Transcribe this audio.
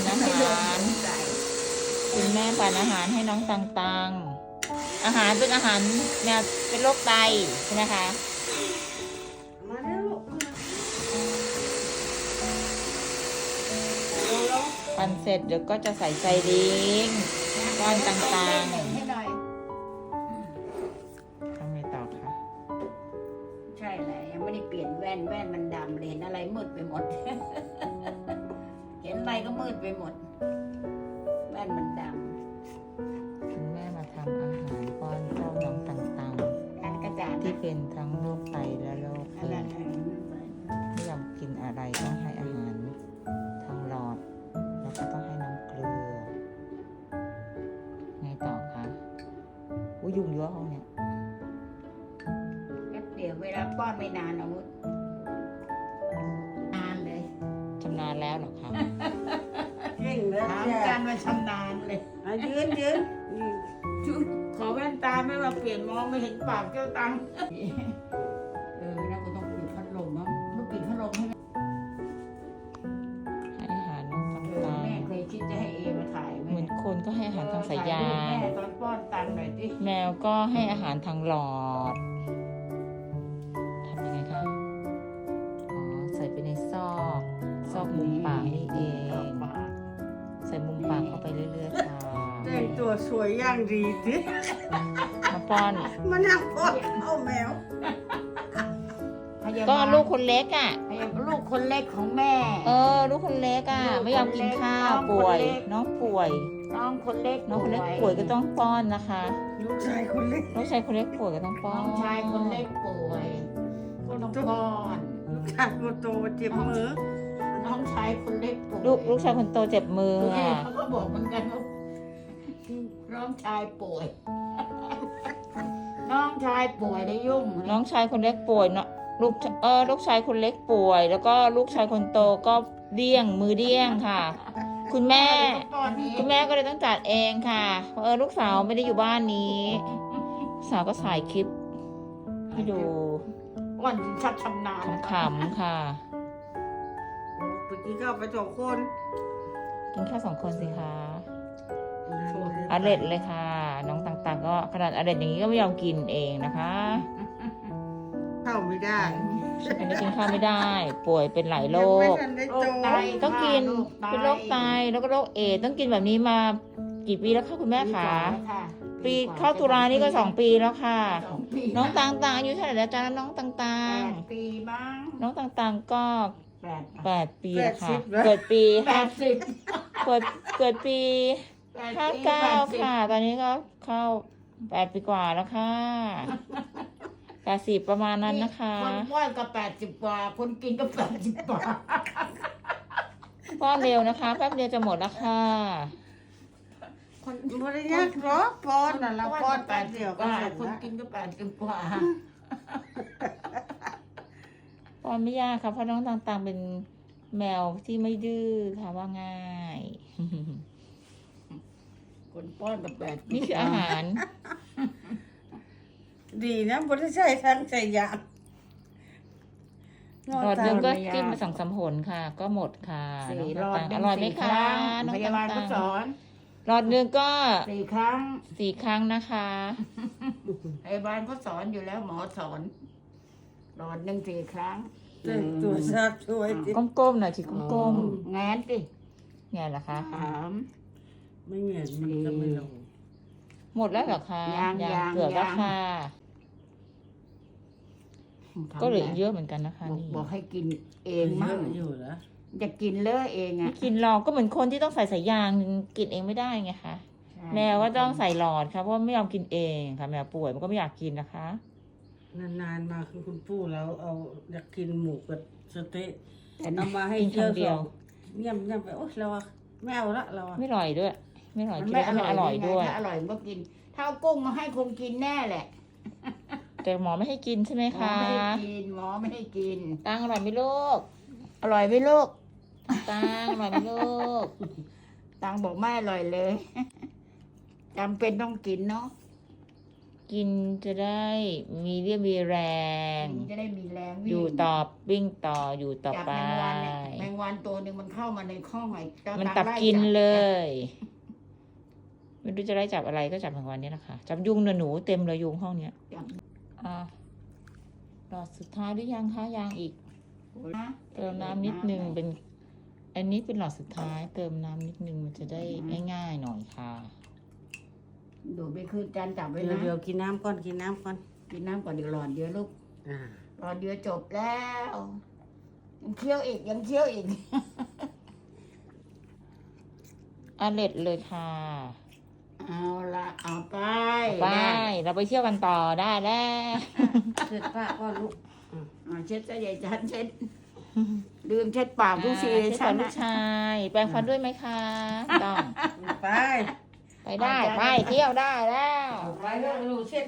นอาหาร คุณแม่ปั่นอาหารให้น้องตังตังอาหารเป็นอาหารแนวเป็นโรคไตใช่ไหมคะมาเร็วปั่นเสร็จเดี๋ยวก็จะใส่ไซลิงก้อนต่างๆให้หน่อยทำไงต่อคะ ใช่เลยยังไม่ได้เปลี่ยนแว่นแว่นมันดำเลยเห็นอะไรมืดไปหมด ไรก็มืดไปหมดแว่นมันดคุณแม่มาทำอาหารป้อนเจ้าน้องตังตังำอันกระจาดที่เป็นทั้งโรคไตและโรคอันเลือนั้นดไม่ยอมกินอะไรต้องให้อาหารทางหลอด แล้วก็ต้องให้น้ำเกลือ ไงต่อคะอุ้ยยุงเยอะห้องเนี่ย แป๊บเดียวเวลาป้อนไม่นานอาวุธนานเลยชำนาญแล้วเหรอคะเก่ง แล้วถามเนี่ยกันมาชำนาญเลยอะยืนยืนนี่ชุดขอแว่นตาไม่มาเปลี่ยนมองไม่เห็นปากเจ้าตังเออแล้วก็ต้องปิดพัดลมมั้งต้องปิดพัดลมให้แม่ให้อาหารน้องตังเออตังแม่เคยคิดจะให้เอมาถ่ายไหมเหมือนคนก็ให้อาหารทางสายยา เออถ่งรูปแม่ตอนป้อนตังค์หน่อยดิแมวก็ให้อาหารทางหลอด ทำยังไงคะ อ๋อ ใส่ไปในซอก สวยอย่างดีสิมาป้อนมานั่งป้อนเอาแมวพยาบาลก็ลูกคนเล็กอะพยาบาลลูกคนเล็กของแม่ เออ ลูกคนเล็กอะลูกคนเล็กไม่ยอมกินข้าวน้องคนป่วยเล็กน้องป่วย น้องคนเล็กน้องคนเล็กป่วยก็ต้องป้อนนะคะ ลูกชายคนเล็กลูกชายคนเล็กป่วยก็ต้องป้อน้นองชายคนเล็กป่วยก็ต้องป้อนลูกชายคนโตเจ็บมือน้องชายคนเล็กป่วยลูกลูกชายคนโตเจ็บมือเอออะเขาก็บอกเหมือนกันว่า น้องชายป่วย น้องชายป่วยได้ยุ่งน้องชายคนเล็กป่วยเนาะลูกเออลูกชายคนเล็กป่วย แล้วก็ลูกชายคนโตก็เดี้ยงมือเดี้ยงค่ะ คุณแม่ป้อนนี้คุณแม่ก็เลยต้องจัดเองค่ะเพราะเออลูกสาวไม่ได้อยู่บ้านนี้ลูกสาวก็ถ่ายคลิปให้ดูป้อนชัดชำนาญขำๆค่ะไปกินข้าวไปสองคน กินแค่สองคนสิคะ อเล็ดเลยค่ะ น้องต่างๆ ก็ขนาดอเล็ดอย่างนี้ก็ไม่ยอมกินเองนะคะเข้าไม่ได้อันนี้กินข้าวไม่ได้ ป่วยเป็นหลายโรยังไม่คทันได้โรโตคไตต้องกินค่ะเป็นโรคไตแล้วก็โรคเอดส์ต้องกินแบบนี้มากี่ปีแล้วคะคุณแม่คะปีเข้าตุลานี่ก็สองปีแล้วค่ะสองปีน้องต่างๆอายุเท่าไหร่แล้วจ้าน้องต่าแปงดปีบ้างๆน้องต่างๆก็แปดแปดปีแล้วค่ะ เกิดปีแปห้าดสิบเกิดเกิดปี แปดห้าปีเก้าแปดสิบค่ะ ตอนนี้ก็เข้าแปดปีกว่าแล้วค่ะแปดสิบประมาณนั้นนะคะคนป้อนก็แปดสิบกว่า คนกินก็แปดสิบกว่าป้อนเร็วนะคะแป๊บเดียวจะหมดแล้วค่ะคนบริยากหรอป้อนน่ะเราป้อนแป๊บเดียวก็ว่าเสร็จคนแล้วกินก็แปดสิบกว่าป้อนไม่ยากค่ะเพราะน้องต่างๆเป็นแมวที่ไม่ดื้อค่ะว่าง่าย คนป้อนก็แปดนี่คืออาหาร ดีนะบริษัททั้งใจยานหลอดหนึงก็จิ้มมาสองสามหนค่ะ ก็หมดค่ะน้สี่องรอดต่างๆอร่อยไหมคะน้องพยาบาลก็ต่างสอนๆหลอดหนึงก็สี่ครั้งสี่ครั้งนะคะ พยาบาลก็สอนอยู่แล้วหมอสอนหลอดหนึ่งสี่ครั้งแต่งตัวชาช่วยดิก้มๆหน่อยสิก้มแงนสิๆไงล่ะคะสาม ไม่เหมือนมันก็ไม่ลง หมดแล้วเหรอคะยังยังเกือบแล้วยัง ค่ะ ก็เหลืออีกเยอะเหมือนกันนะคะบอกนี่บอกให้กินเอเองงมั่มั่งงอยู่แล้วจะกินเลอะเองไม่อะกินหรอกก็เหมือนคนที่ต้องใส่สายยางกินเองไม่ได้ไงคะแมวก็ต้องใส่หลอดค่ะเพราะว่าไม่ยอมกินเองค่ะ แมวป่วยมันก็ไม่อยากกินนะคะ นานๆมาคือคุณปู่แล้วเอาอยากกินหมูกับสเต๊ะแต่เอามาให้กินเยอะคำเดียวเยี่ยมเยี่ยมไปโอ๊ยเราอะไม่เอาละเราอะไม่อร่อยด้วย ไม่อร่อยมันกินไม่แล้วก็ไม่อร่อยไงด้วย ถ้าอร่อยมันก็กิน ถ้าเอากุ้งมาให้คงกินแน่แหละแต่หมอไม่ให้กินใช่ไหมหมอคะ ไม่ให้กินหมอไม่ให้กิน ตังอร่อยไหมลูก อร่อยไหมลูก ตังอร่อยไหมลูก ตังบอกไม่อร่อยเลยจำเป็นต้องกินเนาะกินจะได้มีเรี่ยวมีแรงมันจะได้มีแรงวิ่งอยู่ต่อวิ่งต่ออยู่ต่อจับไป แมงวันเนี่ยแมงวันตัวหนึ่งมันเข้ามาในข้องไอ้เจ้ามันตาตับไล่กินจับเลย ไม่รู้จะได้จับอะไรก็จับแมงวันเนี่ยนะคะจับยุงเนอะหนูเต็มเลยยุงห้องเนี้ยจับอะหลอดสุดท้ายหรือยังคะยังอีกนะเติมน้ำนิดนึงเป็น อันนี้เป็นหลอดสุดท้าย เติมน้ำนิดนึงมันจะได้ง่ายๆหน่อยค่ะดูดไปคืนจานจับไว้เดี๋ยวนะเดี๋ยวกินน้ำก่อนกินน้ำก่อนกินน้ำก่อนเดี๋ยวหลอดเดียวลูกอ่าหลอดเดียวจบแล้วยังเคี้ยวอีกยังเคี้ยวอีกอะเล็ดเลยค่ะ เอาละเอาไปไปเราไปเที่ยวกันต่อได้แล้วเสร็จป้าก็ลูกอ่าเช็ดซะใหญ่จันเช็ดลืมเช็ดปากทุกทีอ่าเช็ดฉัก่อนนลูน่ะกชาย แปรงฟันด้วยไหมคะต้องไป ไปได้ ไปเที่ยวได้แล้วไปเรื่องลูกเช็ด